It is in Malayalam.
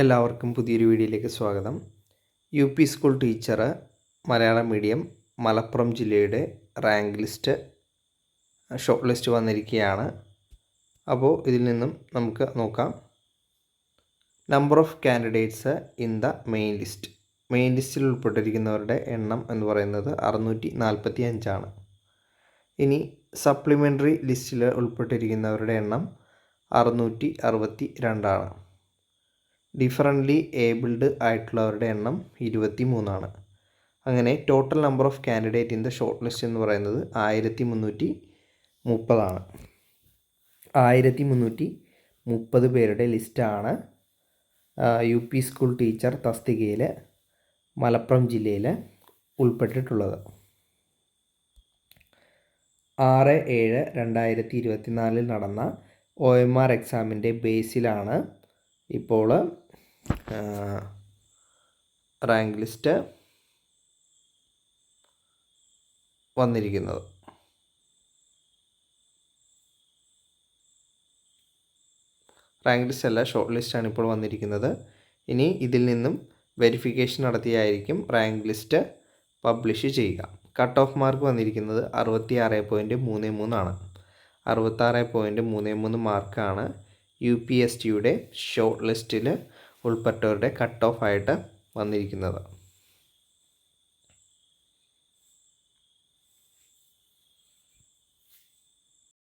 എല്ലാവർക്കും പുതിയൊരു വീഡിയോയിലേക്ക് സ്വാഗതം. U P school teacher Malayalam medium Malappuram ജില്ലയുടെ റാങ്ക് ലിസ്റ്റ് ഷോർട്ട് ലിസ്റ്റ് വന്നിരിക്കുകയാണ്. അപ്പോൾ ഇതിൽ നിന്നും നമുക്ക് നോക്കാം. Number of candidates in the main list main ലിസ്റ്റിൽ ഉൾപ്പെട്ടിരിക്കുന്നവരുടെ എണ്ണം എന്ന് പറയുന്നത് അറുന്നൂറ്റി നാൽപ്പത്തി അഞ്ചാണ് ഇനി സപ്ലിമെന്ററി ലിസ്റ്റിൽ ഉൾപ്പെട്ടിരിക്കുന്നവരുടെ എണ്ണം അറുന്നൂറ്റി അറുപത്തി രണ്ടാണ് ഡിഫറന്റ്ലി ഏബിൾഡ് ആയിട്ടുള്ളവരുടെ എണ്ണം ഇരുപത്തി മൂന്നാണ് അങ്ങനെ total number of candidate in the short list എന്ന് പറയുന്നത് ആയിരത്തി മുന്നൂറ്റി മുപ്പതാണ് ആയിരത്തി മുന്നൂറ്റി മുപ്പത് പേരുടെ ലിസ്റ്റാണ് യു പി സ്കൂൾ ടീച്ചർ തസ്തികയിൽ മലപ്പുറം ജില്ലയിൽ ഉൾപ്പെട്ടിട്ടുള്ളത്. ആറ് ഏഴ് രണ്ടായിരത്തി ഇരുപത്തിനാലിൽ നടന്ന ഒ എം ആർ എക്സാമിന്റെ ബേസിലാണ് ഇപ്പോൾ റാങ്ക് ലിസ്റ്റ് വന്നിരിക്കുന്നത്. റാങ്ക് ലിസ്റ്റ് അല്ല ഷോർട്ട് ലിസ്റ്റാണ് ഇപ്പോൾ വന്നിരിക്കുന്നത്. ഇനി ഇതിൽ നിന്നും വെരിഫിക്കേഷൻ നടത്തിയായിരിക്കും റാങ്ക് ലിസ്റ്റ് പബ്ലിഷ് ചെയ്യുക. കട്ട് ഓഫ് മാർക്ക് വന്നിരിക്കുന്നത് അറുപത്തി ആറ് പോയിന്റ് മൂന്ന് മൂന്നാണ് അറുപത്താറ് പോയിന്റ് മൂന്ന് മൂന്ന് മാർക്കാണ് യു പി എസ് ടിയുടെ ഷോർട്ട് ലിസ്റ്റിൽ ഉൾപ്പെട്ടവരുടെ കട്ട് ഓഫ് ആയിട്ട് വന്നിരിക്കുന്നത്.